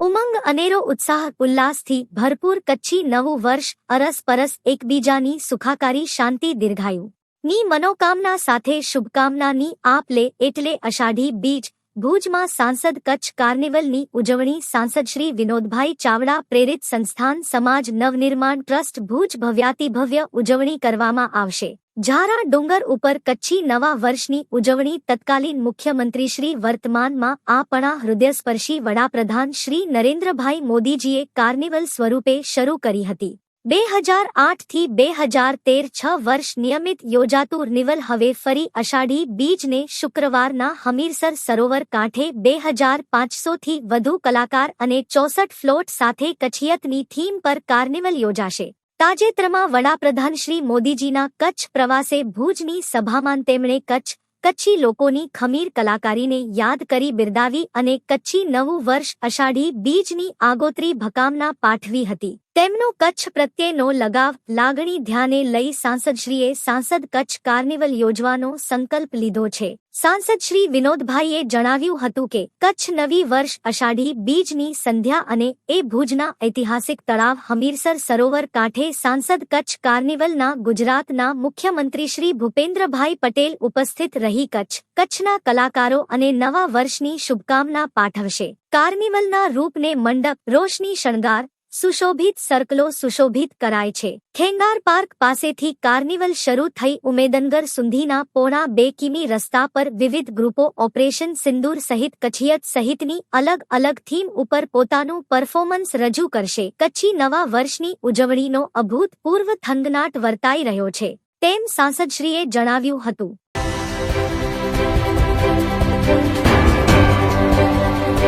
ઉમંગ અનેરો ઉત્સાહ, ઉલ્લાસથી ભરપૂર કચ્છી નવું વર્ષ, અરસ પરસ એકબીજાની સુખાકારી, શાંતિ દીર્ઘાયુ. ની મનોકામના સાથે શુભકામનાની આપ લે એટલે અષાઢી બીજ, ભુજમાં સાંસદ કચ્છ કાર્નિવલની ઉજવણી, સાંસદ શ્રી વિનોદભાઈ ચાવડા પ્રેરિત સંસ્થાન, સમાજ નવનિર્માણ ટ્રસ્ટ, ભુજ ભવ્યાતિભવ્ય ઉજવણી કરવામાં આવશે. ઝારા ડુંગર ઉપર કચ્છી નવા વર્ષની ઉજવણી તત્કાલીન મુખ્યમંત્રી શ્રી વર્તમાનમાં આપણા હૃદયસ્પર્શી વડાપ્રધાન શ્રી નરેન્દ્રભાઈ મોદીજીએ કાર્નિવલ સ્વરૂપે શરૂ કરી હતી. બે હજાર આઠથી બે હજાર તેર છ વર્ષ નિયમિત યોજાતું નિવલ હવે ફરી અષાઢી બીજને શુક્રવારના હમીરસર સરોવર કાંઠે બે હજાર પાંચસોથી વધુ કલાકાર અને ચોસઠ ફ્લોટ સાથે કચ્છિયતની થીમ પર કાર્નિવલ યોજાશે. તાજેતરમાં વડાપ્રધાન શ્રી મોદીજીના કચ્છ પ્રવાસે ભુજની સભામાં તેમણે કચ્છ, કચ્છી લોકોની ખમીર કલાકારીને યાદ કરી બિરદાવી અને કચ્છી નવું વર્ષ અષાઢી બીજની આગોતરી ભકામના પાઠવી હતી. તેમનો કચ્છ પ્રત્યેનો લગાવ લાગણી ધ્યાને લઈ સાંસદશ્રીએ સાંસદ કચ્છ કાર્નિવલ યોજવાનો સંકલ્પ લીધો છે. સાંસદ શ્રી વિનોદભાઈએ જણાવ્યું હતું કે, કચ્છ નવી વર્ષ અષાઢી બીજની સંધ્યા અને એ ભુજના ઐતિહાસિક તળાવ હમીરસર સરોવર કાંઠે સાંસદ કચ્છ કાર્નિવલના ગુજરાતના મુખ્યમંત્રી શ્રી ભૂપેન્દ્રભાઈ પટેલ ઉપસ્થિત રહી કચ્છ, કચ્છના કલાકારો અને નવા વર્ષની શુભકામના પાઠવશે. કાર્નિવલના રૂપને મંડપ, રોશની શણગાર સુશોભિત સર્કલો સુશોભિત કરાય છે. ખેંગાર પાર્ક પાસેથી કાર્નિવલ શરૂ થઈ ઉમેદનગર સુધીના પોણા બે કિમી રસ્તા પર વિવિધ ગ્રુપો ઓપરેશન સિંદૂર સહિત કચ્છિયત સહિતની અલગ અલગ થીમ ઉપર પોતાનું પરફોર્મન્સ રજૂ કરશે. કચ્છી નવા વર્ષની ઉજવણીનો અભૂતપૂર્વ થંગનાટ વર્તાઈ રહ્યો છે. તેમ સાંસદશ્રીએ જણાવ્યું હતું.